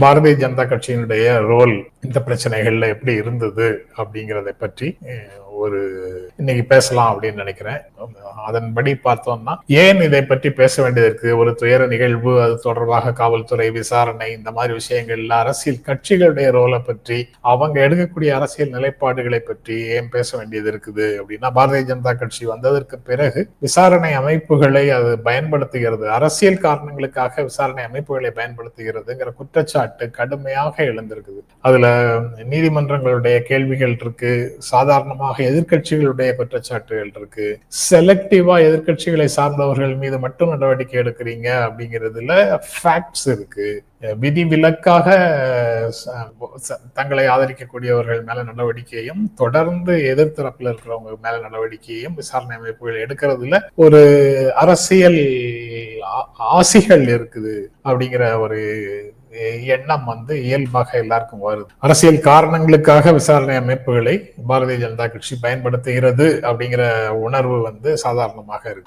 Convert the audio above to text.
பாரதிய ஜனதா கட்சியினுடைய ரோல் இந்த பிரச்சனைகள்ல எப்படி இருந்தது அப்படிங்கறத பற்றி ஒரு இன்னைக்கு பேசலாம் அப்படின்னு நினைக்கிறேன். அதன்படி பார்த்தோம்னா ஏன் இதை பற்றி பேச வேண்டியது இருக்கு ஒரு துயர நிகழ்வு அது தொடர்பாக காவல்துறை விசாரணை இந்த மாதிரி விஷயங்கள்ல அரசியல் கட்சிகளுடைய ரோலை பற்றி அவங்க எடுக்கக்கூடிய அரசியல் நிலைப்பாடுகளை பற்றி ஏன் பேச வேண்டியது இருக்குது? அப்படின்னா பாரதிய ஜனதா கட்சி வந்ததற்கு பிறகு விசாரணை அமைப்புகளை அது பயன்படுத்துகிறது. அரசியல் காரணங்களுக்காக விசாரணை அமைப்புகளை பயன்படுத்துகிறதுங்கிற குற்றச்சாட்டு கடுமையாக எழுந்திருக்குது. அதுல நீதிமன்றங்களுடைய கேள்விகள் இருக்கு. சாதாரணமாக எதிர்க்கட்சிகளுடைய குற்றச்சாட்டுகள் இருக்கு. செலக்டிவா எதிர்க்கட்சிகளை சார்ந்தவர்கள் மீது மட்டும் நடவடிக்கை எடுக்கிறீங்க அப்படிங்கிறதுல ஃபேக்ட்ஸ் இருக்கு. விதி விலக்காக தங்களை ஆதரிக்கக்கூடியவர்கள் மேல நடவடிக்கையும் தொடர்ந்து எதிர்த்தரப்புல இருக்கிறவங்க மேல நடவடிக்கையும் விசாரணை அமைப்புகள் எடுக்கிறதுல ஒரு அரசியல் ஆசிகள் இருக்குது அப்படிங்கிற ஒரு எண்ணம் வந்து இயல்பாக எல்லாருக்கும் வருது. அரசியல் காரணங்களுக்காக விசாரணை அமைப்புகளை பாரதிய ஜனதா கட்சி பயன்படுத்துகிறது அப்படிங்கிற உணர்வு வந்து சாதாரணமாக இருக்கு.